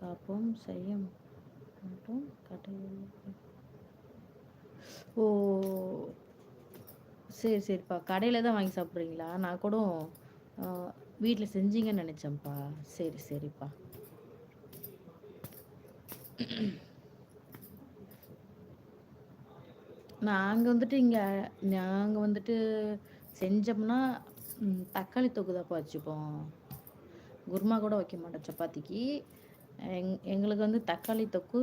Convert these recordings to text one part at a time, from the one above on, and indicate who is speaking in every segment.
Speaker 1: காப்போம் செய்ய மாட்டோம் கடையில். ஓ சரி சரிப்பா. கடையில் தான் வாங்கி சாப்பிட்றீங்களா? நான் கூட வீட்டில் செஞ்சீங்கன்னு நினச்சேன்ப்பா. சரி சரிப்பா. நாங்கள் வந்துட்டு இங்கே நாங்கள் வந்துட்டு செஞ்சோம்னா தக்காளி தொக்கு தான்ப்பா வச்சுப்போம். குருமா கூட வைக்க மாட்டோம். சப்பாத்திக்கு. எங் எங்களுக்கு வந்து தக்காளி தொக்கு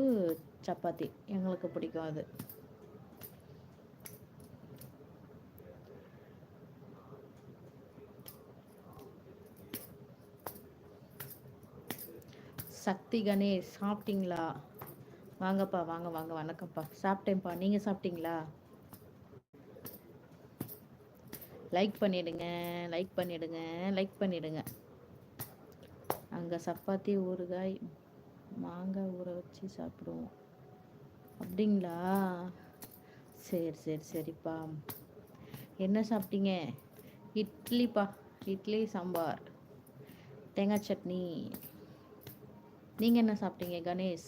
Speaker 1: சப்பாத்தி. எங்களுக்கு பிடிக்கும் அது. சக்தி கணேஷ் சாப்பிட்டீங்களா? வாங்கப்பா வாங்க வாங்க வணக்கம்ப்பா. சாப்பிட்டேன்ப்பா. நீங்கள் சாப்பிட்டீங்களா? லைக் பண்ணிடுங்க லைக் பண்ணிடுங்க லைக் பண்ணிடுங்க. அங்கே சப்பாத்தி ஊறுகாய் மாங்காய் ஊற வச்சு சாப்பிடுவோம். அப்படிங்களா? சரி சரி சரிப்பா. என்ன சாப்பிட்டீங்க? இட்லிப்பா. இட்லி சாம்பார். தேங்காய் சட்னி. நீங்கள் என்ன சாப்பிட்டீங்க கணேஷ்?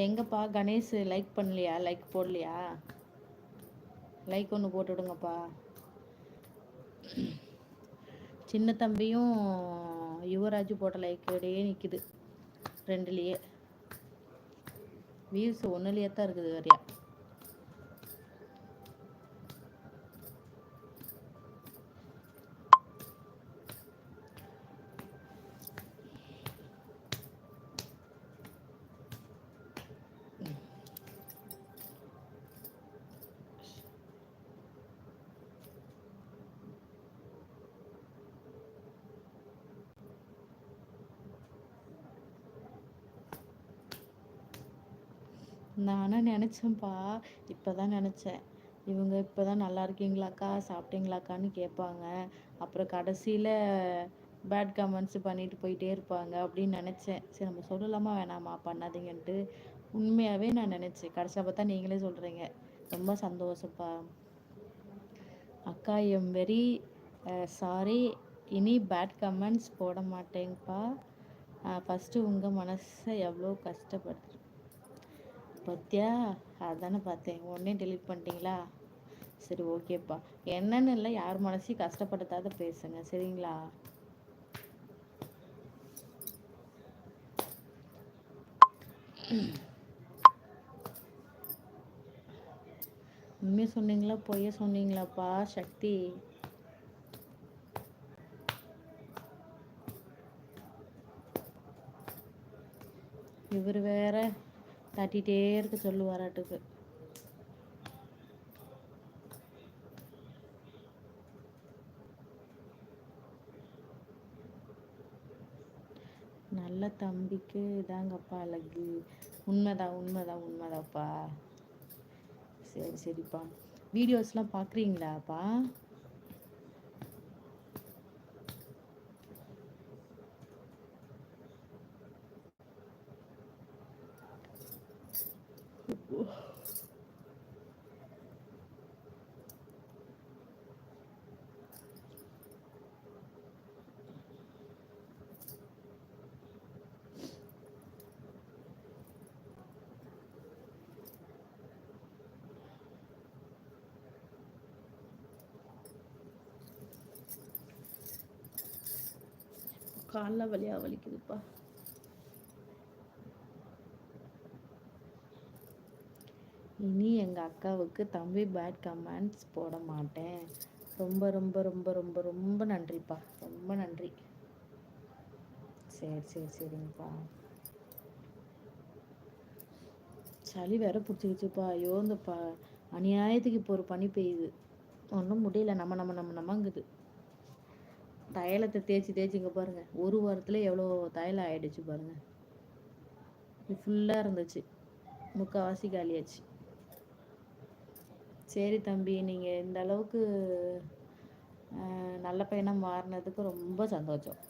Speaker 1: எங்கப்பா கணேஷ் லைக் பண்ணலையா? லைக் போடலையா? லைக் ஒன்று போட்டு விடுங்கப்பா சின்ன தம்பியும் யுவராஜ் போட்ட லைக் நிற்கிது ரெண்டுலேயே. வியூஸ் ஒன்றுலேயே தான் இருக்குது வரையா நானும் நினச்சேன்ப்பா. இப்போ தான் நினச்சேன். இவங்க இப்போ தான் நல்லா இருக்கீங்களாக்கா சாப்பிட்டீங்களாக்கான்னு கேட்பாங்க. அப்புறம் கடைசியில் பேட் கமெண்ட்ஸ் பண்ணிட்டு போயிட்டே இருப்பாங்க அப்படின்னு நினச்சேன். சரி நம்ம சொல்லலாமா வேணாமா? பண்ணாதீங்கன்ட்டு. உண்மையாகவே நான் நினச்சேன். கடைசியாக பார்த்தா நீங்களே சொல்கிறீங்க ரொம்ப சந்தோஷப்பா. அக்கா எம் வெரி சாரி. இனி பேட் கமெண்ட்ஸ் போட மாட்டேங்கப்பா ஃபஸ்ட்டு உங்கள் மனசை எவ்வளோ கஷ்டப்படுத்து பார்த்தியா அதானே பார்த்தேன் உடனே டெலிட் பண்ணிட்டீங்களா? சரி ஓகேப்பா. என்னன்னு இல்லை யார் மனசையும் கஷ்டப்படுத்தாத பேசுங்க. சரிங்களா? உண்மையை சொன்னீங்களா? பொய்ய சொன்னீங்களாப்பா சக்தி? இவர் வேற தட்டிகிட்டே இருக்க சொல்லுவாராட்டுக்கு நல்ல தம்பிக்கு இதாங்கப்பா அழகு. உண்மைதான் உண்மைதான் உண்மைதாப்பா. சரி சரிப்பா. வீடியோஸ்லாம் பார்க்குறீங்களாப்பா காலில் வழியாக வலிக்குதுப்பா. இனி எங்கள் அக்காவுக்கு தம்பி பேட் கமெண்ட்ஸ் போட மாட்டேன். ரொம்ப ரொம்ப ரொம்ப ரொம்ப ரொம்ப நன்றிப்பா. ரொம்ப நன்றி. சரி சரி சரிங்கப்பா. சளி வேற பிடிச்சிக்கிச்சுப்பா ஐயோ இந்த ப அநியாயத்துக்கு இப்போ ஒரு பனி பெய்யுது. ஒன்றும் முடியல. நம்ம நம்ம நம்ம நம்மங்குது. தைலத்தை தேய்ச்சி தேய்ச்சிங்க பாருங்கள் ஒரு வாரத்தில் எவ்வளோ தைலம் ஆயிடுச்சு பாருங்கள் இது ஃபுல்லாக இருந்துச்சு. முக்கால்வாசி காலியாச்சு. சரி தம்பி நீங்கள் இந்த அளவுக்கு நல்ல பையனாக மாறினதுக்கு ரொம்ப சந்தோஷம்.